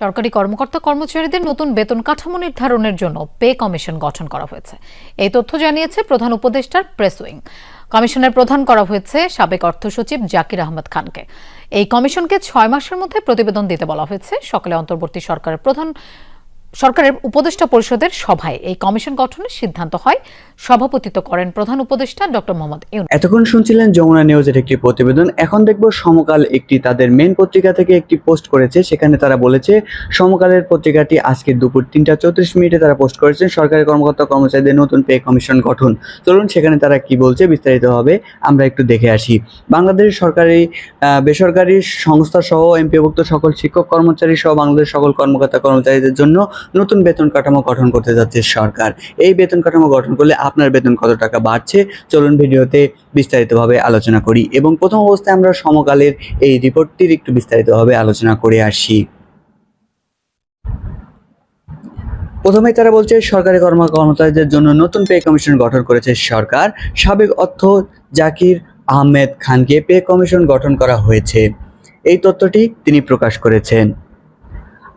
সরকারি কর্মকর্তা কর্মচারীদের নতুন বেতন কাঠামো নির্ধারণের জন্য পে কমিশন গঠন করা হয়েছে। এই তথ্য জানিয়েছে প্রধান উপদেষ্টার প্রেস উইং। কমিশনের প্রধান করা হয়েছে সাবেক অর্থ সচিব জাকির আহমদ খানকে। এই কমিশনকে ছয় মাসের মধ্যে প্রতিবেদন দিতে বলা হয়েছে। সকালে অন্তর্বর্তী সরকারের প্রধান সরকারের উপদেষ্টা পরিষদের সভায় এই কমিশন গঠনের সিদ্ধান্ত হয়। সভাপতিত্ব করেন প্রধান উপদেষ্টা ডক্টর মোহাম্মদ ইউনুস। এতক্ষণ শুনছিলেন যমুনা নিউজের একটি প্রতিবেদন। এখন দেখব সমকাল একটি তাদের মেন পত্রিকা থেকে একটি পোস্ট করেছে। সেখানে তারা বলেছে, সমকালের পত্রিকাটি আজকে দুপুর তিনটা চৌত্রিশ মিনিটে তারা পোস্ট করেছেন। সরকারি কর্মকর্তা কর্মচারীদের নতুন পে কমিশন গঠন। চলুন সেখানে তারা কি বলছে বিস্তারিতভাবে আমরা একটু দেখে আসি। বাংলাদেশ সরকারি বেসরকারি সংস্থা সহ এমপিভুক্ত সকল শিক্ষক কর্মচারী সহ বাংলাদেশ সকল কর্মকর্তা কর্মচারীদের জন্য নতুন বেতন কাঠামো গঠন করতে যাচ্ছে সরকার। এই বেতন কাঠামো গঠন করলে আপনার বেতন কত টাকা বাড়ছে? চলুন ভিডিওতে বিস্তারিতভাবে আলোচনা করি এবং প্রথম অবস্থায় আমরা সমকালের এই রিপোর্টটির একটু বিস্তারিতভাবে আলোচনা করে আসি। প্রথমেই তারা বলছে, সরকারি কর্ম, কর্মচারীদের জন্য নতুন পে কমিশন গঠন করেছে সরকার। সাবেক অর্থ জাকির আহমেদ খানকে পে কমিশন গঠন করা হয়েছে। এই তথ্যটি তিনি প্রকাশ করেছেন।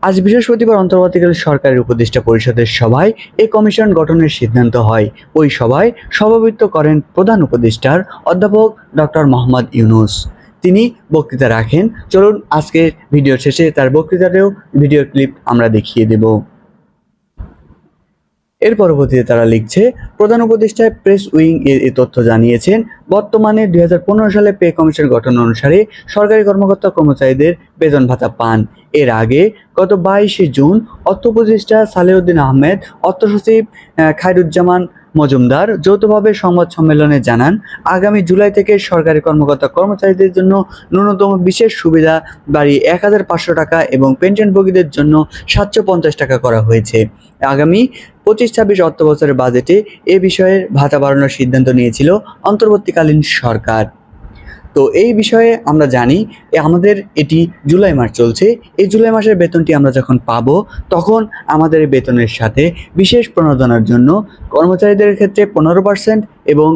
আজ বৃহস্পতিবার অন্তর্বর্তীকালীন সরকারের উপদেষ্টা পরিষদের সভায় এ কমিশন গঠনের সিদ্ধান্ত হয়। ওই সভায় সভাপতিত্ব করেন প্রধান উপদেষ্টার অধ্যাপক ডক্টর মোহাম্মদ ইউনুস। তিনি বক্তৃতা রাখেন। চলুন আজকের ভিডিও শেষে তার বক্তৃতাতেও ভিডিও ক্লিপ আমরা দেখিয়ে দেব। এর পরবর্তীতে তারা লিখছে, প্রধান উপদেষ্টা প্রেস উইং এর এ তথ্য জানিয়েছেন, বর্তমানে দুই হাজার পনেরো সালে পে কমিশন গঠন অনুসারে সরকারি কর্মকর্তা কর্মচারীদের বেতন ভাতা পান। এর আগে গত বাইশে জুন অর্থ উপদেষ্টা সালেউদ্দিন আহমেদ, অর্থ সচিব খায়রুজ্জামান মজুমদার যৌথভাবে সংবাদ সম্মেলনে জানান, আগামী জুলাই থেকে সরকারি কর্মকর্তা কর্মচারীদের জন্য ন্যূনতম বিশেষ সুবিধা বাড়ি এক হাজার পাঁচশো টাকা এবং পেনশনভোগীদের জন্য সাতশো পঞ্চাশ টাকা করা হয়েছে। আগামী পঁচিশ ছাব্বিশ অর্থ বছরের বাজেটে এ বিষয়ে ভাতা বাড়ানোর সিদ্ধান্ত নিয়েছিল অন্তর্বর্তীকালীন সরকার। তো এই বিষয়ে আমরা জানি আমাদের এটি জুলাই মাস চলছে। এই জুলাই মাসের বেতনটি আমরা যখন পাব, তখন আমাদের বেতনের সাথে বিশেষ প্রণোদনার জন্য কর্মচারীদের ক্ষেত্রে পনেরো পার্সেন্ট এবং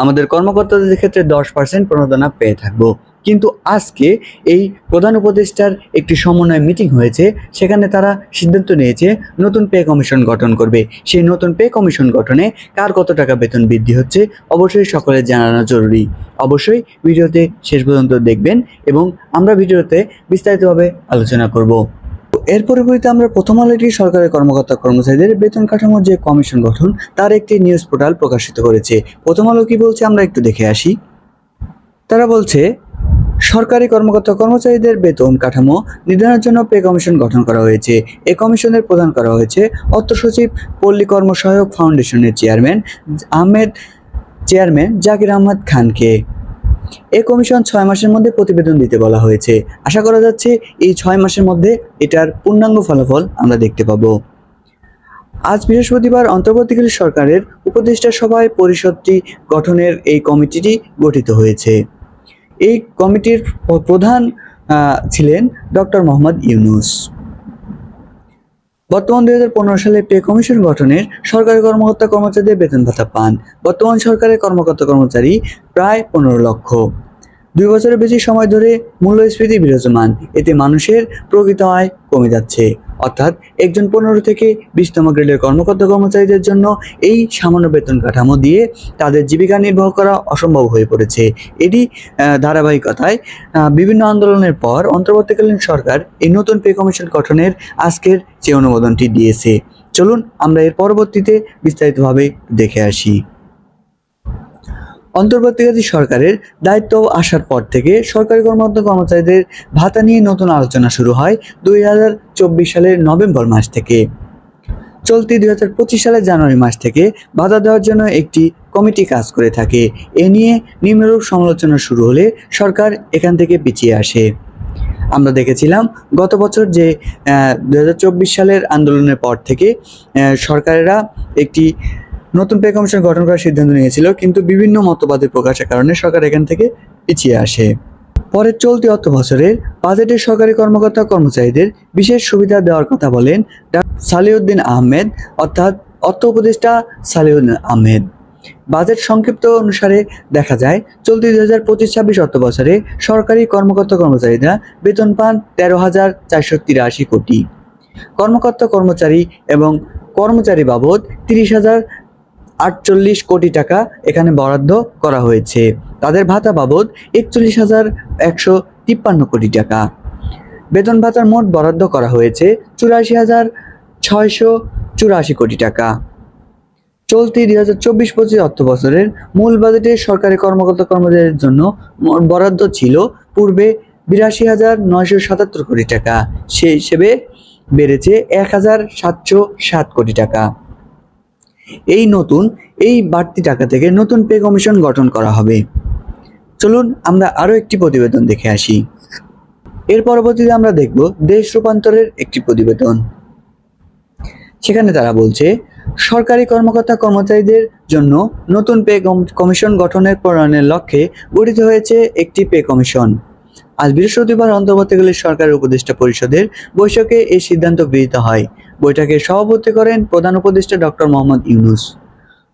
আমাদের কর্মকর্তাদের ক্ষেত্রে দশ পার্সেন্ট প্রণোদনা পেয়ে থাকব। কিন্তু আজকে এই প্রধান উপদেষ্টার একটি সমন্বয় মিটিং হয়েছে, সেখানে তারা সিদ্ধান্ত নিয়েছে নতুন পে কমিশন গঠন করবে। সেই নতুন পে কমিশন গঠনে কার কত টাকা বেতন বৃদ্ধি হচ্ছে, অবশ্যই সকলের জানানো জরুরি। অবশ্যই ভিডিওতে শেষ পর্যন্ত দেখবেন এবং আমরা ভিডিওতে বিস্তারিতভাবে আলোচনা করব। এর পরিবর্তে আমরা প্রথম আলো একটি সরকারি কর্মকর্তা কর্মচারীদের বেতন কাঠামোর যে কমিশন গঠন, তার একটি নিউজ পোর্টাল প্রকাশিত করেছে। প্রথম আলো কি বলছে আমরা একটু দেখে আসি। তারা বলছে সরকারি কর্মকর্তা কর্মচারীদের বেতন কাঠামো নির্ধারণের জন্য পে কমিশন গঠন করা হয়েছে। এ কমিশনের প্রধান করা হয়েছে অর্থ সচিব, পল্লী কর্মসহায়ক ফাউন্ডেশনের চেয়ারম্যান আহমেদ, চেয়ারম্যান জাকির আহমদ খানকে। এ কমিশন ছয় মাসের মধ্যে প্রতিবেদন দিতে বলা হয়েছে। আশা করা যাচ্ছে এই ছয় মাসের মধ্যে এটার পূর্ণাঙ্গ ফলাফল আমরা দেখতে পাবো। আজ বৃহস্পতিবার অন্তর্বর্তীকালীন সরকারের উপদেষ্টা সভায় পরিষদটি গঠনের এই কমিটিটি গঠিত হয়েছে। এই কমিটির প্রধান ছিলেন ডক্টর মোহাম্মদ ইউনুস। বর্তমান দুই হাজার পনেরো সালে পে কমিশন গঠনের সরকারি কর্মকর্তা কর্মচারীদের বেতন ভাতা পান। বর্তমান সরকারের কর্মকর্তা কর্মচারী প্রায় পনেরো লক্ষ। দুই বছরের বেশি সময় ধরে মূল্যস্ফীতি বিরাজমান। এতে মানুষের প্রকৃত আয় কমে যাচ্ছে। অর্থাৎ একজন পনেরো থেকে বিশতম গ্রেডের কর্মকর্তা কর্মচারীদের জন্য এই সামান্য বেতন কাঠামো দিয়ে তাদের জীবিকা নির্বাহ করা অসম্ভব হয়ে পড়েছে। এটি ধারাবাহিকতায় বিভিন্ন আন্দোলনের পর অন্তর্বর্তীকালীন সরকার এই নতুন পে কমিশন গঠনের আজকের যে অনুমোদনটি দিয়েছে। চলুন আমরা এর পরবর্তীতে বিস্তারিতভাবে দেখে আসি। অন্তর্বর্তীকালীন সরকারের দায়িত্ব আসার পর থেকে সরকারি কর্মরত কর্মচারীদের ভাতা নিয়ে নতুন আলোচনা শুরু হয় দুই হাজার চব্বিশ সালের নভেম্বর মাস থেকে। চলতি দুই হাজার পঁচিশ সালের জানুয়ারি মাস থেকে ভাতা দেওয়ার জন্য একটি কমিটি কাজ করে থাকে। এ নিয়ে নিম্নরূপ সমালোচনা শুরু হলে সরকার এখান থেকে পিছিয়ে আসে। আমরা দেখেছিলাম গত বছর যে দু হাজার চব্বিশ সালের আন্দোলনের পর থেকে সরকারেরা একটি নতুন পে কমিশন গঠন করার সিদ্ধান্ত নিয়েছিল, কিন্তু বিভিন্ন মতবাদের প্রকাশের কারণে সরকার এখান থেকে পিছিয়ে আসে। পরে চলতি অর্থ বছরের বাজেটে সরকারি কর্মকর্তা কর্মচারীদের বিশেষ সুবিধা দেওয়ার কথা বলেন সালিউদ্দিন আহমেদ, অর্থাৎ অর্থ উপদেষ্টা সালিউদ্দিন আহমেদ। বাজেট সংক্ষিপ্ত অনুসারে দেখা যায়, চলতি দুই হাজার পঁচিশ ছাব্বিশ অর্থ বছরে সরকারি কর্মকর্তা কর্মচারীরা বেতন পান তেরো হাজার চারশো তিরাশি কোটি। কর্মকর্তা কর্মচারী এবং কর্মচারী বাবদ তিরিশ হাজার আটচল্লিশ কোটি টাকা এখানে বরাদ্দ করা হয়েছে। তাদের ভাতা বাবদ একচল্লিশ হাজার একশো তিপ্পান্ন কোটি টাকা। বেতন ভাতার মোট বরাদ্দ করা হয়েছে চুরাশি হাজার ছয়শো চুরাশি কোটি টাকা। চলতি দুই হাজার চব্বিশ পঁচিশ অর্থ বছরের মূল বাজেটে সরকারি কর্মকর্তা কর্মচারীদের জন্য বরাদ্দ ছিল পূর্বে বিরাশি হাজার নয়শো সাতাত্তর কোটি টাকা। সে হিসেবে বেড়েছে এক হাজার সাতশো সাত কোটি টাকা। এই নতুন, এই বাড়তি টাকা থেকে নতুন পে কমিশন গঠন করা হবে। চলুন আমরা আরও একটি প্রতিবেদন দেখে আসি। এর পরবর্তীতে আমরা দেখব দেশ রূপান্তরের একটি প্রতিবেদন। সেখানে তারা বলছে, সরকারি কর্মকর্তা কর্মচারীদের জন্য নতুন পে কমিশন গঠনের প্রণয়নের লক্ষ্যে গঠিত হয়েছে একটি পে কমিশন। আজ বৃহস্পতিবার অন্তর্বর্তীকালীন সরকারের উপদেষ্টা পরিষদের বৈঠকে এই সিদ্ধান্ত গৃহীত হয়। বৈঠকে সভাপতি করেন প্রধান উপদেষ্টা ডক্টর মোহাম্মদ ইউনুস।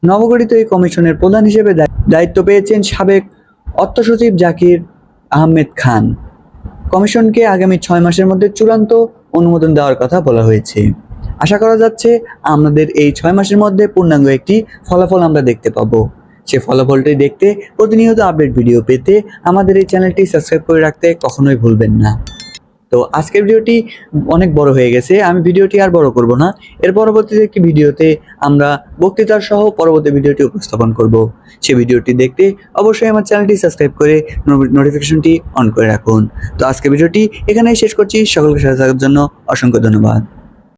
নবগঠিত এই কমিশনের প্রধান হিসেবে দায়িত্ব পেয়েছেন সাবেক অর্থ সচিব জাকির আহমেদ খান। কমিশনকে আগামী ছয় মাসের মধ্যে চূড়ান্ত অনুমোদন দেওয়ার কথা বলা হয়েছে। আশা করা যাচ্ছে আমাদের এই ছয় মাসের মধ্যে পূর্ণাঙ্গ একটি ফলাফল আমরা দেখতে পাবো। সে ফলাফলটি দেখতে প্রতিনিয়ত আপডেট ভিডিও পেতে আমাদের এই চ্যানেলটি সাবস্ক্রাইব করে রাখতে কখনোই ভুলবেন না। তো আজকের ভিডিওটি অনেক বড় হয়ে গেছে, আমি ভিডিওটি আর বড় করব না। এর পরবর্তীতে একটি ভিডিওতে আমরা বক্তৃতার সহ পরবর্তী ভিডিওটি উপস্থাপন করব। সেই ভিডিওটি দেখতে অবশ্যই আমার চ্যানেলটি সাবস্ক্রাইব করে নোটিফিকেশনটি অন করে রাখুন। তো আজকের ভিডিওটি এখানেই শেষ করছি। সকলকে সাথে থাকার জন্য অসংখ্য ধন্যবাদ।